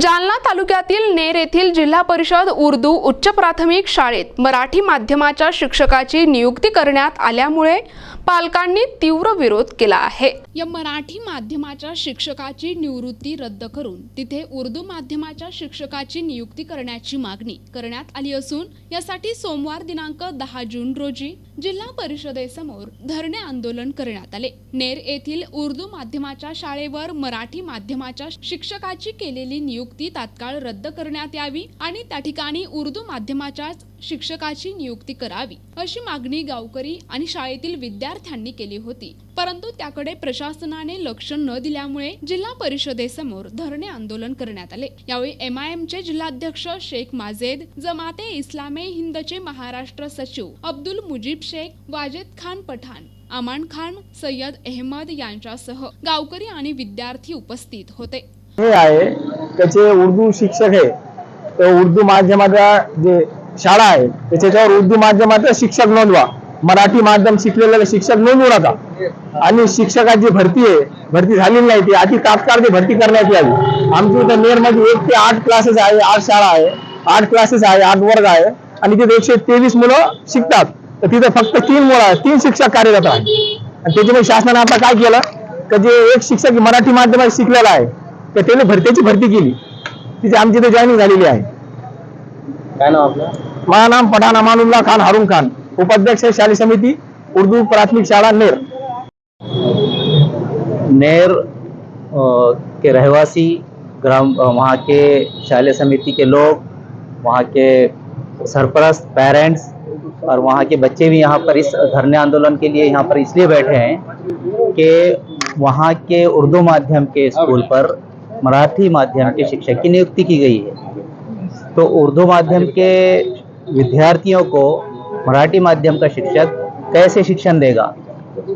जालना तालुक्यातील नेर येथील जिल्हा परिषद उर्दू उच्च प्राथमिक शाळेत मराठी माध्यमाच्या शिक्षकाची नियुक्ती करण्यात आल्यामुळे पालकांनी तीव्र विरोध केला आहे. या मराठी माध्यमाच्या शिक्षकाची निवृत्ती रद्द करून तिथे उर्दू माध्यमाच्या शिक्षकाची नियुक्ती करण्याची मागणी करण्यात आली असून यासाठी सोमवार दिनांक दहा जून रोजी जिल्हा परिषदेसमोर धरणे आंदोलन करण्यात आले. नेर येथील उर्दू माध्यमाच्या शाळेवर मराठी माध्यमाच्या शिक्षकाची केलेली नियुक्ती तात्काळ रद्द करण्यात यावी आणि त्या ठिकाणी उर्दू माध्यमाच्याच शिक्षकाची नियुक्ती करावी अशी मागणी गावकरी आणि शाळेतील विद्यार्थ्यांनी केली होती. परंतु त्याकडे प्रशासनाने लक्ष न दिल्यामुळे जिल्हा परिषदेसमोर धरणे आंदोलन करण्यात आले. यावेळी एम आय एमचे जिल्हाध्यक्ष शेख माजेद जमाते इस्लामे हिंदचे महाराष्ट्र सचिव अब्दुल मुजीब शेख वाजेद खान पठाण अमान खान सय्यद अहमद यांच्यासह गावकरी आणि विद्यार्थी उपस्थित होते. हे आहे त्याचे उर्दू शिक्षक आहे. तर उर्दू माध्यमाचा जे शाळा आहे. त्याच्यावर उर्दू माध्यमात शिक्षक नोंदवा. मराठी माध्यम शिकलेला शिक्षक नोंदवू नका. आणि शिक्षकाची भरती आहे. भरती झालेली नाही ती. आधी तात्काळ ती भरती करण्यात यावी. आमच्या इथं नेरमध्ये एक ते आठ क्लासेस आहे आठ शाळा आहे. आठ क्लासेस आहे आठ वर्ग आहे. आणि तिथे एकशे तेवीस मुलं शिकतात. तर तिथे फक्त तीन मुलं तीन शिक्षक कार्यरत आहे आणि त्याच्यामुळे शासनाने आता काय केलं? तर जे एक शिक्षक मराठी माध्यमात शिकलेला आहे तर त्याने भरतीची भरती केली. तिथे आमची इथे जॉईनिंग झालेली आहे. काय माझं नाम पठाण अमानुल्ला खान हारून खान उपाध्यक्ष है शाली समिति उर्दू प्राथमिक शाला नेर। नेर के रहवासी ग्राम वहाँ के शालेय समिति के लोग वहाँ के सरपरस्त पेरेंट्स और वहाँ के बच्चे भी यहाँ पर इस धरने आंदोलन के लिए यहाँ पर इसलिए बैठे हैं कि वहाँ के उर्दू माध्यम के स्कूल पर मराठी माध्यम के शिक्षक की नियुक्ति की गई है। तो उर्दू माध्यम के विद्यार्थियों को मराठी माध्यम का शिक्षक कैसे शिक्षण देगा?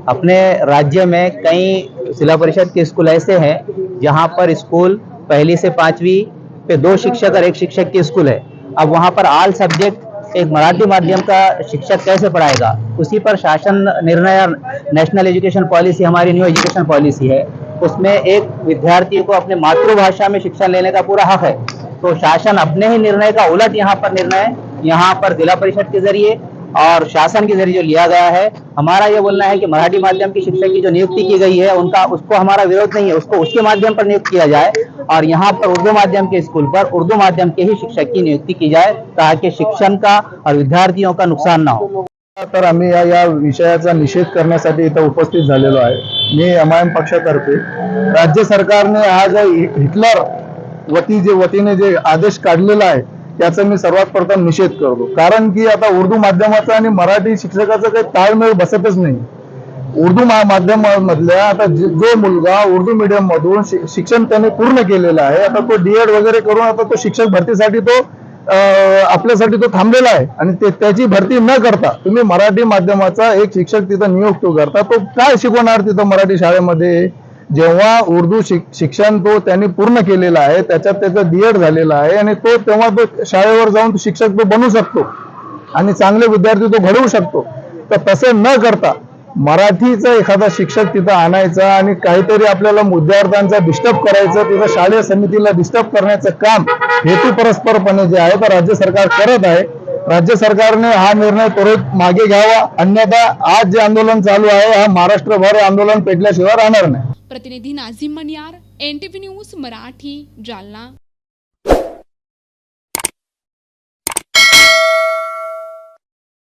अपने राज्य में कई जिला परिषद के स्कूल ऐसे हैं, जहाँ पर स्कूल पहली से पांचवी पे दो शिक्षक और एक शिक्षक के स्कूल है। अब वहाँ पर आल सब्जेक्ट एक मराठी माध्यम का शिक्षक कैसे पढ़ाएगा? उसी पर शासन निर्णय नेशनल एजुकेशन पॉलिसी हमारी न्यू एजुकेशन पॉलिसी है। उसमें एक विद्यार्थी को अपने मातृभाषा में शिक्षा लेने का पूरा हक हाँ है। तो शासन अपने ही निर्णय का उलट यहाँ पर निर्णय, यहाँ पर जिला परिषद के ज़रिए और शासन के ज़रिए जो लिया गया है। हमारा ये बोलना है कि मराठी माध्यम की शिक्षक की जो नियुक्ति की गई है, उनका, उसको हमारा विरोध नहीं है, उसको उसके माध्यम पर नियुक्त किया जाए और यहाँ पर उर्दू माध्यम के स्कूल पर उर्दू माध्यम के ही शिक्षक की नियुक्ति की जाए ताकि शिक्षण का और विद्यार्थियों का नुकसान ना हो। तर आम्ही या या विषयाचा निषेध करण्यासाठी इथं उपस्थित झालेलो आहे. मी एम आय एम पक्षातर्फे राज्य सरकारने जो हि- हिटलर वती जे वतीने जे आदेश काढलेला आहे त्याचा मी सर्वात प्रथम निषेध करतो. कारण की आता उर्दू माध्यमाचा आणि मराठी शिक्षकाचा काही ताळमेळ बसतच नाही. उर्दू माध्यमामधल्या आता जो मुलगा उर्दू मीडियम मधून शिक्षण त्याने पूर्ण केलेलं आहे आता तो डीएड वगैरे करून आता तो शिक्षक भरतीसाठी तो आपल्यासाठी तो थांबलेला आहे. आणि त्याची भरती न करता तुम्ही मराठी माध्यमाचा एक शिक्षक तिथं नियुक्त करता तो काय शिकवणार तिथं मराठी शाळेमध्ये? जेव्हा उर्दू शिक- शिक्षण तो त्यांनी पूर्ण केलेलं आहे त्याच्यात त्याचं डीएड झालेला आहे आणि तो तेव्हा तो शाळेवर जाऊन तो शिक्षक तो बनू शकतो आणि चांगले विद्यार्थी तो घडवू शकतो. तर तसे न करता मराठीचा एखादा शिक्षक तिथं आणायचा आणि काहीतरी आपल्याला विद्यार्थ्यांचा डिस्टर्ब करायचं तिथं शालेय समितीला डिस्टर्ब करण्याचं काम हेतू परस्परपणे जे आहे तर राज्य सरकार करत आहे. राज्य सरकारने हा निर्णय त्वरित मागे घ्यावा. अन्यथा आज जे आंदोलन चालू आहे हा महाराष्ट्रभर आंदोलन पेटल्याशिवाय राहणार नाही. प्रतिनिधी Nazim Maniyar N T V news Marathi Jalna.